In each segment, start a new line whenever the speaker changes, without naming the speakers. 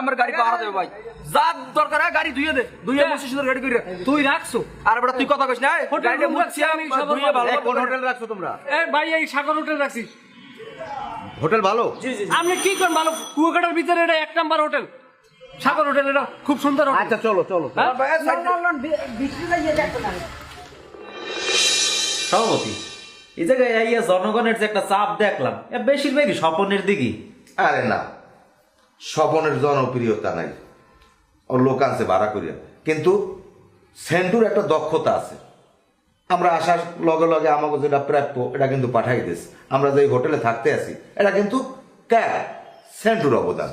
আমার গাড়ি পাহারা দেবে ভাই। যা দরকার হয় গাড়ি ধুয়ে দে ধুয়ে বসে সুন্দর গাড়ি করে
তুই রাখছো।
আর বেটা তুই কথা কইস না আমি ধুয়ে ভালো। কোন হোটেল রাখছো তোমরা?
এ ভাই এই সাগর হোটেল রাখছি।
হোটেল ভালো?
আপনি কি করেন ভালো? কুয়াকাটার ভিতরে এটা এক নাম্বার হোটেল। সাগর হোটেল এটা খুব সুন্দর
আচ্ছা চলো চলো
হ্যাঁ?
সভাপতি এই জায়গায় আইয়া জনগণের যে একটা চাপ দেখলাম এ বেশিরভাগই স্বপনের দিকেই।
আরে না। স্বপনের জনপ্রিয়তা নাই। ও লোক আনছে ভাড়া করিয়া। কিন্তু সেন্টুর একটা দক্ষতা আছে। আমরা আসার লগে লগে আমাকে যেটা প্রাপ্য, এটা কিন্তু পাঠাই দিস আমরা যে হোটেলে থাকতে আছি, এটা কিন্তু ক্যা সেন্টুর অবদান।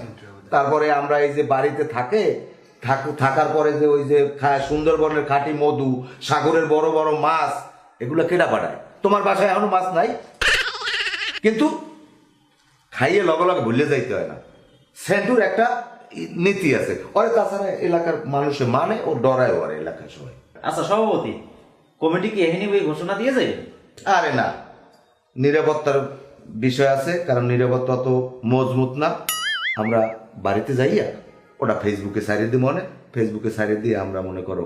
তারপরে আমরা এই যে বাড়িতে থাকে, থাক- থাকার পরে যে ওই যে সুন্দরবনের খাঁটি মধু, সাগরের বড় বড় মাছ, এগুলো কেটা পাঠায়? তোমার বাসায় এখনও মাছ নাই? কিন্তু খাইয়ে লগে লগে ভুলে যাইতে হয় না। সেন্টুর একটা নীতি আছে। ওরে তাছাড়া এলাকার মানুষে মানে ও ডরায় ওর এলাকার সবাই।
আচ্ছা সভাপতি কমিটি কি এখানে ওই ঘোষণা দিয়েছে?
আরে না। নিরাপত্তার বিষয় আছে কারণ নিরাপত্তা তো মজবুত না। আমরা বাড়িতে যাইয়া ওটা ফেসবুকে সারিয়ে দিই মনে ফেসবুকে সারিয়ে দিয়ে আমরা মনে করো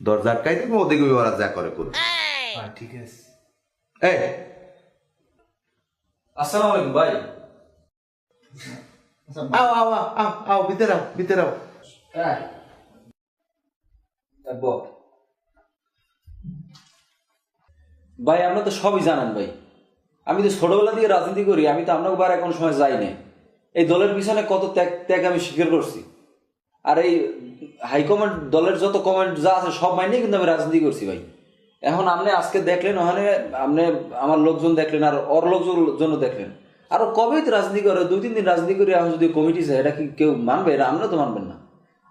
দরজা আটকাই দেবো ওদিকে ওরা যা করে করুক।
ঠিক আছে।
এই।
আসসালামু আলাইকুম ভাই।
আও আও আও, আও আও আও
ভাই আমরা তো সবই জানেন ভাই। আমি তো ছোটবেলা থেকে রাজনীতি করি আমি তো আপনাকে বার এখন সময় যাই না এই দলের পিছনে কত ত্যাগ ত্যাগ আমি স্বীকার করছি। আর এই হাইকমান্ড দলের যত কমেন্ট যা আছে সব মাইনে কিন্তু আমি রাজনীতি করছি ভাই। এখন আপনি আজকে দেখলেন ওখানে আপনি আমার লোকজন দেখলেন আর ওর লোকজন জন্য দেখলেন। আরও কবেই তো রাজনীতি করে? দুই তিন দিন রাজনীতি করে এখন যদি কমিটি চায় এটা কি কেউ মানবে? এটা আমরা তো মানবেন না।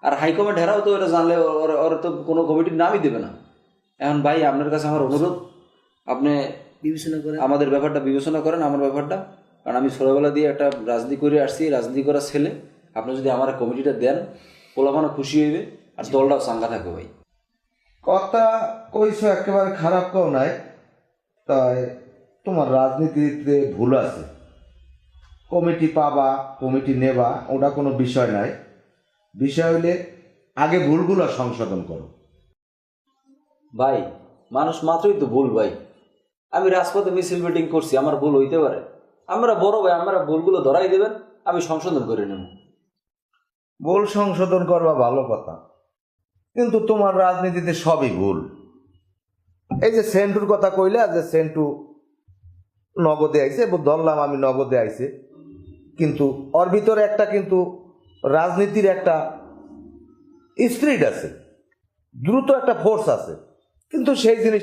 আর হাইকমান্ড হেরাও তো এটা জানলে ওর ওর তো কোনো কমিটির নামই দেবে না। এখন ভাই আপনার কাছে আমার অনুরোধ আপনি বিবেচনা করেন। আমাদের ব্যাপারটা বিবেচনা করেন আমার ব্যাপারটা। কারণ আমি ছোটবেলা দিয়ে একটা রাজনীতি করে আসছি রাজনীতি করা ছেলে। আপনি যদি আমার কমিটিটা দেন পোলাপানো খুশি হইবে আর দলটাও চাঙ্গা থাকবে ভাই।
কথা কইছো একেবারে খারাপ কেউ নাই তাই তোমার রাজনীতিতে ভুল আছে। কমিটি পাবা কমিটি নেবা ওটা কোনো বিষয় নাই। বিষয় হইলে আগে ভুলগুলো সংশোধন করো।
ভাই মানুষ মাত্রই তো ভুল ভাই। আমি রাজপথে মিছিল মিটিং করছি আমার ভুল হইতে পারে। আমরা বড় ভাই আমরা ভুলগুলো ধরাই দেবেন আমি সংশোধন করে নেব।
ভুল সংশোধন করবা ভালো কথা। কিন্তু তোমার রাজনীতিতে সবই ভুল। এই যে সেন্টুর কথা কইলে যে সেন্টু নগদে আইছে এবং ধরলাম আমি নগদে আইছে। কিন্তু ওর ভিতরে একটা কিন্তু রাজনীতির একটা স্ট্রিট আছে, দ্রুত একটা ফোর্স আছে। কিন্তু সেই জিনিস